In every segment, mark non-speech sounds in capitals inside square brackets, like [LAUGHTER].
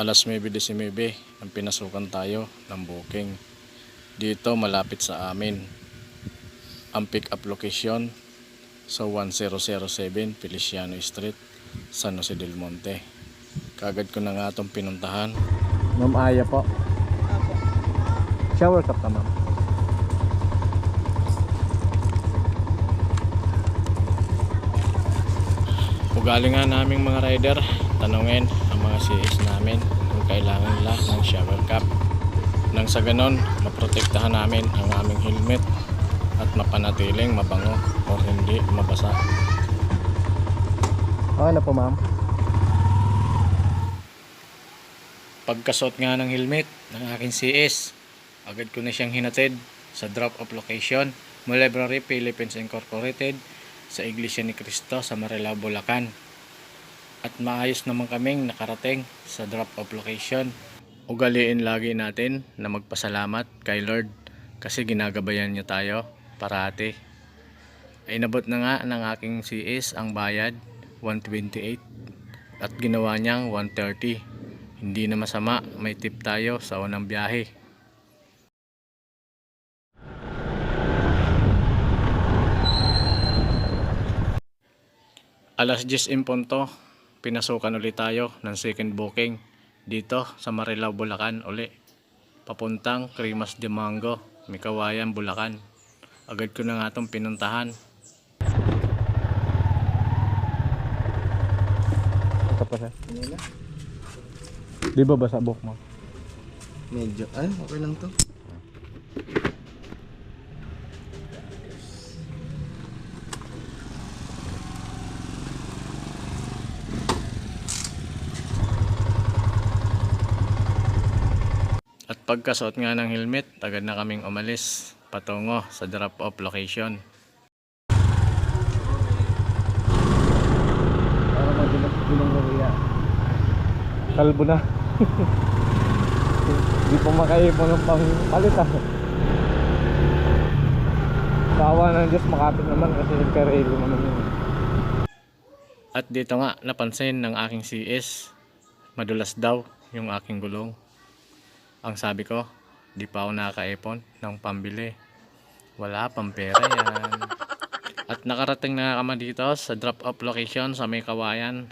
alas 9.19 ang pinasukan tayo ng booking. Dito malapit sa amin. Ang pick up location sa 1007 Feliciano Street, San Jose del Monte. Kagad ko na nga itong pinuntahan. Ma'am Aya po. Apo. Shower cup ka ma'am. Ugali nga naming mga rider, tanungin ang mga CS namin kung kailangan nila ng shower cap. Nang sa ganon, maprotektahan namin ang aming helmet at mapanatiling mabango o hindi mabasa. Okay na po ma'am. Pagkasot nga ng helmet ng aking CS, agad ko na siyang hinatid sa drop-off location mo Library Philippines Incorporated sa Iglesia ni Cristo sa Marilao, Bulacan. At maayos naman kaming nakarating sa drop-off location. Ugaliin lagi natin na magpasalamat kay Lord kasi ginagabayan niya tayo parati. Ay nabot na nga ng aking CS ang bayad 128 at ginawa niyang 130. Hindi na masama, may tip tayo sa unang biyahe. Alas 10 in punto, pinasukan ulit tayo ng second booking dito sa Marilao, Bulacan uli. Papuntang Cremas de Mango, Mikawayan, Bulacan. Agad ko na nga itong pinuntahan. Di ba basa buhok mo? Medyo. Ay, okay lang to. Pagkasuot nga ng helmet, agad na kaming umalis patungo sa drop-off location. Para bilang Maria. Kalbo na. [LAUGHS] Hindi po makaipon ng pang palit ah. Kawa ng Diyos makapit naman kasi nagka-rail naman yun. At dito nga, napansin ng aking CS, madulas daw yung aking gulong. Ang sabi ko, di pa ako nakakaipon ng pambili. Wala pang pera yan. [LAUGHS] At nakarating na kami dito sa drop-off location sa may kawayan.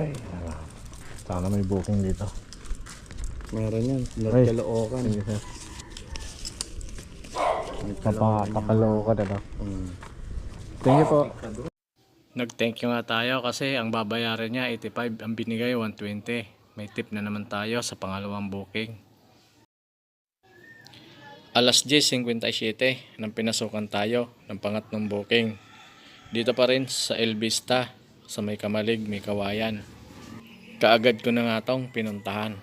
Ay, sana may booking dito. Meron yan. North Caloocan. Sige sir. North Kapa, kapalo ka na no? Mm. Thank you po. Nag-thank you nga tayo kasi ang babayaran niya 85, ang binigay 120. May tip na naman tayo sa pangalawang booking. Alas 10.57 nang pinasukan tayo ng pangatlong booking. Dito pa rin sa El Vista sa may Kamalig, may Kawayan. Kaagad ko na nga tong pinuntahan.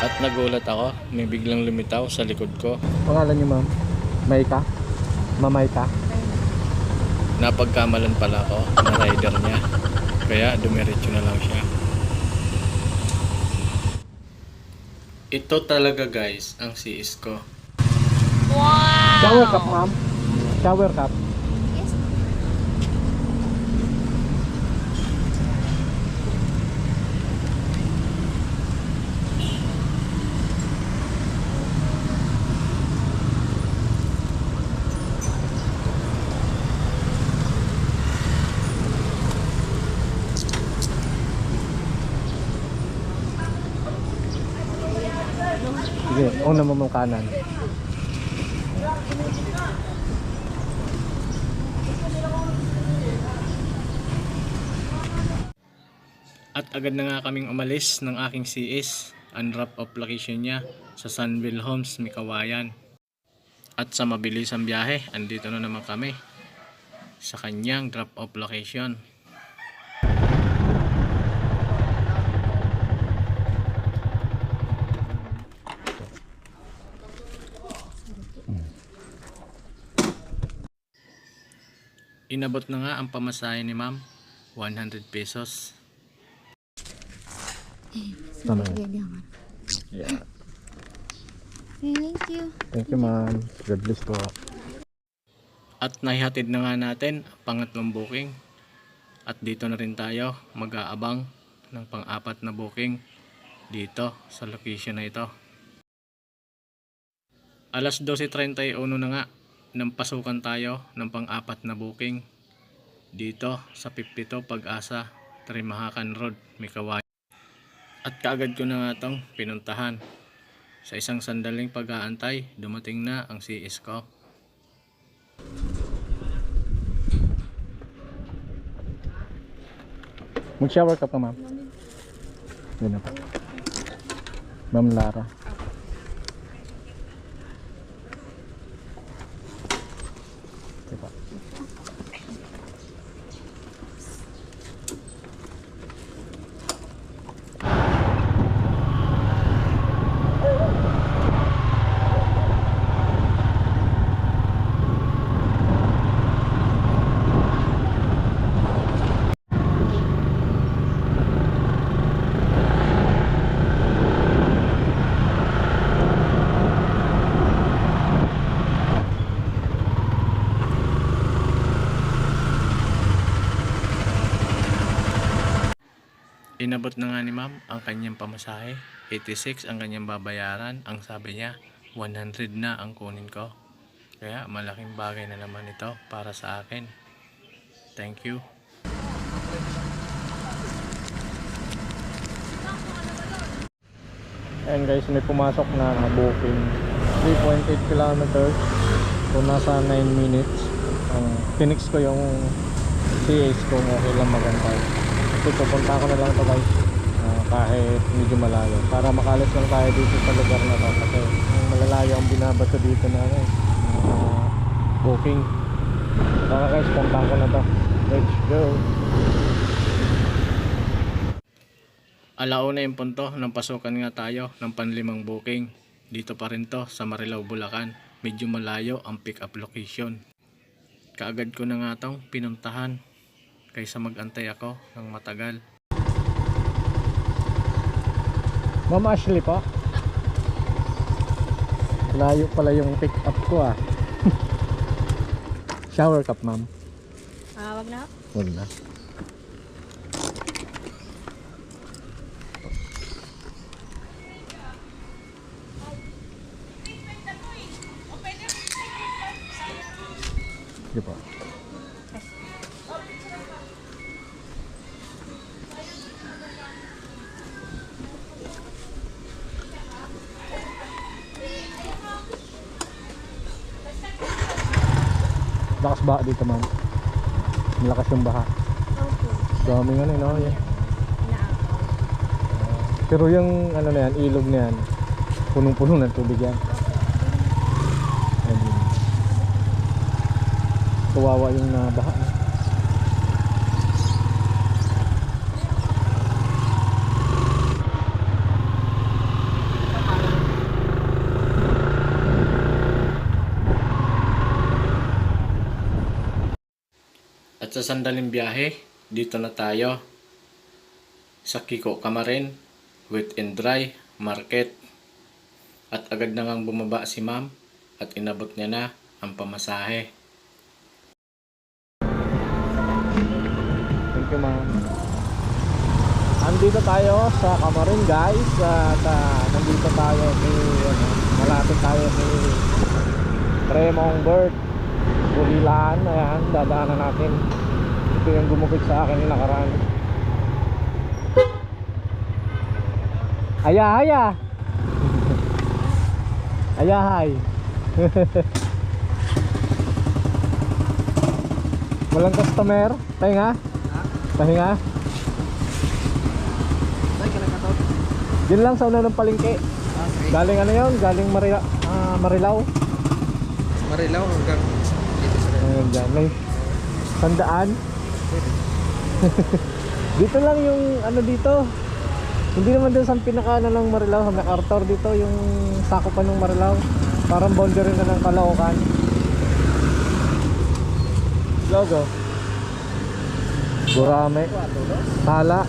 At nagulat ako, may biglang lumitaw sa likod ko. Pangalan niyo ma'am? Maika? Mamayka? Napagkamalan pala ako na rider niya. Kaya dumiretso na lang siya. Ito talaga guys ang CS ko. Shower cup ma'am? Shower cup? Una mo kanan. At agad na nga kaming umalis ng aking CS. Off location niya sa Sunville Homes, Mikawayan. At sa mabilisang biyahe, andito na naman kami sa kanyang drop off location. Inabot na nga ang pamasahe ni ma'am, 100 pesos. Tama. Yeah. Thank you. Thank you ma'am. God bless po. At nahihatid na nga natin ang pangatlong booking. At dito na rin tayo mag-aabang ng pang-apat na booking dito sa location na ito. Alas 12.31 na nga nang pasukan tayo ng pang-apat na booking dito sa 52 Pag-asa, Trimahakan Road, Mikaway. At kaagad ko na nga itong pinuntahan. Sa isang sandaling pag-aantay, dumating na ang CS ko. Mag-shower ka pa, ma'am. Yun na pa. Ma'am Lara. Inabot na nga ni ma'am ang kanyang pamasahe. 86 ang kanyang babayaran. Ang sabi niya, 100 na ang kunin ko. Kaya malaking bagay na naman ito para sa akin. Thank you. Ayan guys, may pumasok na booking 3.8 kilometers So nasa 9 minutes Ang tinix ko yung CAs kung okay lang magantay Ito pupunta ko na lang to guys. Ah, Kahit medyo malayo. Para makalis lang tayo dito sa lugar na to Kasi malalayo ang binabato dito na ano, eh, mga booking. Tara guys, punta ko na to. Let's go. Alauna yung punto. Nang pasukan nga tayo ng panlimang booking. Dito pa rin to sa Marilao, Bulacan. Medyo malayo ang pick up location. Kaagad ko na nga tong pinuntahan kaysa magantay ako ng matagal. Ma'am Ashley po. Layo pala yung pick up ko ah. [LAUGHS] Shower cup ma'am. Ah, wag na. Huwag na. Sige po. Lakas ba dito ma'am? Malakas yung baha. Opo. Daming ano, no? Inaagaw. Pero yung ano na yan, ilog na yan, punong-puno ng tubig yan. Kawawa yung nabaha. no? At sa sandaling biyahe, dito na tayo sa Kiko Kamarin, Wet and Dry Market. At agad na ngang bumaba si ma'am at inabot niya na ang pamasahe. Thank you ma'am. Andito tayo sa Kamarin guys at ah, nandito tayo ni ano, malapit tayo ni Tremong Bird Bulilaan, ayan, dadaanan natin ito yung gumupit sa akin yung nakaraan Aya, aya. [LAUGHS] aya, hi. [LAUGHS] Walang customer? Pahinga? Pahinga? Yun lang sa una ng palengke. Ah. Galing ano yun? Galing Marila, ah. Marilaw hanggang dyan. May sandaan. [LAUGHS] dito lang yung ano dito. Hindi naman doon sa pinaka ano ng Marilao, sa MacArthur dito yung sako pa ng Marilao. Parang boundary na ng Caloocan. Logo. Gurame. Tala.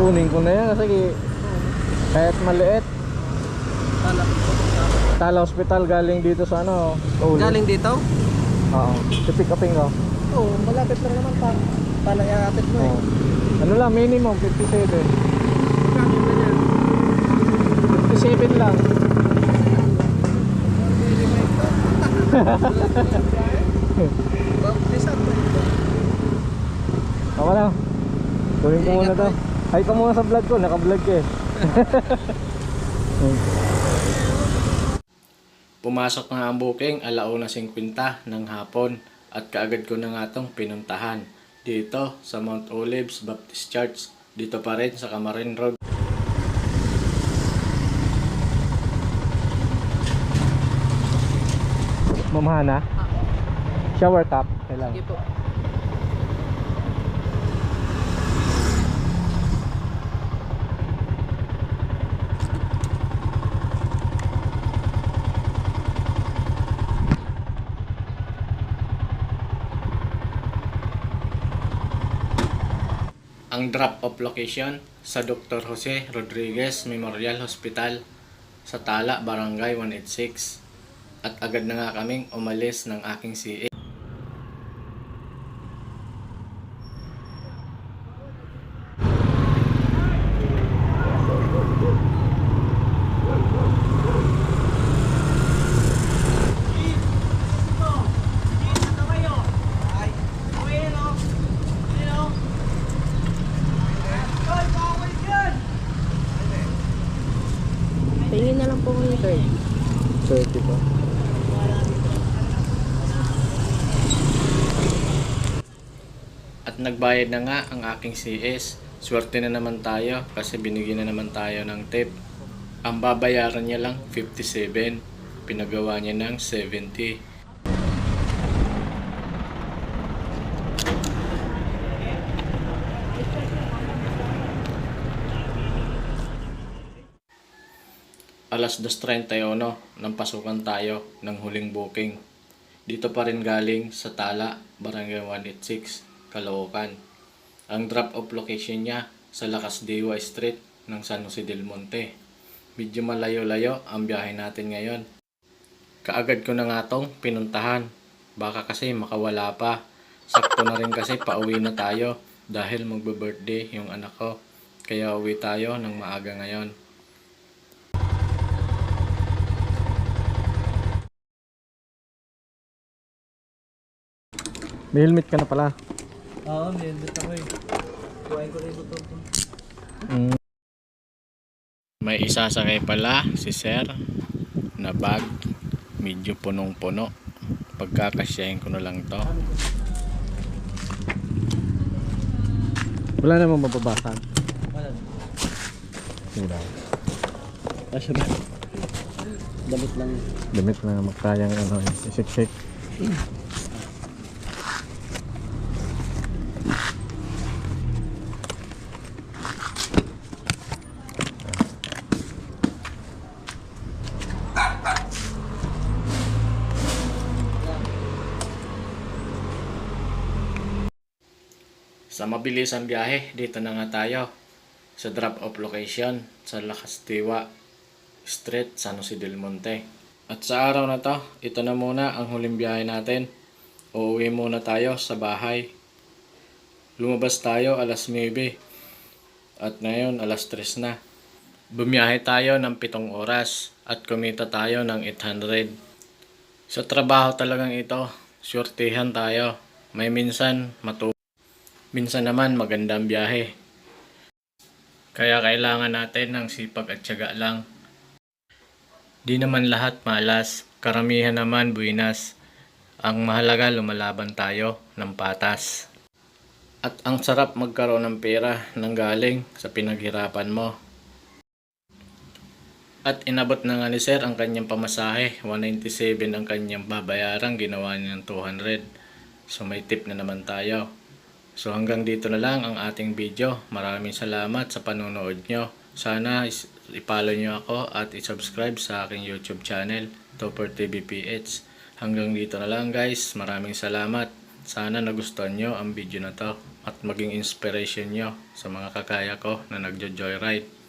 Kunin ko na yan kasi kahit maliit. Tala. Tala Hospital galing dito sa ano, Ulo. Galing dito? Oo. Si pick upin ko. Oo, malapit lang naman pa. pala iaatid mo Oh. eh. Ano lang, minimum 57. Magkano ba yan? 57 lang. [LAUGHS] Ako na. Tuloy ko muna to. Ay ka muna sa vlog ko, naka-vlog ka eh. [LAUGHS] Pumasok nga ang booking alauna 50 ng hapon at kaagad ko na nga tong pinuntahan dito sa Mount Olives Baptist Church dito pa rin sa Camarin Road. Mamahana. Shower cap. Kailangan. Sige po. Ang drop-off location sa Dr. Jose Rodriguez Memorial Hospital sa Tala, Barangay 186. At agad na nga kaming umalis ng aking CA. Tingin na lang po kayo, sir. 30 pa. At nagbayad na nga ang aking CS. Swerte na naman tayo kasi binigyan na naman tayo ng tip. Ang babayaran niya lang 57. Pinagawa niya ng 70. Alas 2.31 nang pasukan tayo ng huling booking. Dito pa rin galing sa Tala, Barangay 186, Caloocan. Ang drop-off location niya sa Lakas Dewa Street ng San Jose del Monte. Medyo malayo-layo ang biyahe natin ngayon. Kaagad ko na nga tong pinuntahan. Baka kasi makawala pa. Sakto na rin kasi pauwi na tayo dahil magbe-birthday yung anak ko. Kaya uwi tayo ng maaga ngayon. May helmet ka na pala. Oo, may helmet ako eh. Kuhain ko rin ito. Mm. May isasakay pala si Sir na bag. Medyo punong-puno. Pagkakasyahin ko na lang to. Wala namang mababasan. Wala. Wala. Asya ba? Damit lang. Damit na magkayang ano, isik-sik. Sa mabilisang biyahe, dito na nga tayo sa drop-off location sa Lacastiwa Street, San Jose del Monte. At sa araw na to, ito na muna ang huling biyahe natin. Uuwi muna tayo sa bahay. Lumabas tayo alas 9 at ngayon alas 3 na. Bumiyahe tayo ng 7 oras at kumita tayo ng 800. Sa trabaho talagang ito, surtihan tayo. May minsan matu Minsan naman magandang biyahe. Kaya kailangan natin ng sipag at tiyaga lang. Di naman lahat malas, karamihan naman buinas. Ang mahalaga lumalaban tayo ng patas. At ang sarap magkaroon ng pera nang galing sa pinaghirapan mo. At inabot na nga ni Sir ang kanyang pamasahe. 197 ang kanyang babayaran. Ginawa niya ng 200. So may tip na naman tayo. So hanggang dito na lang ang ating video. Maraming salamat sa panonood nyo. Sana i-follow nyo ako at i-subscribe sa aking YouTube channel, Topper TV PH. Hanggang dito na lang guys. Maraming salamat. Sana nagustuhan nyo ang video na to at maging inspiration nyo sa mga kakaya ko na nagjo-joyride.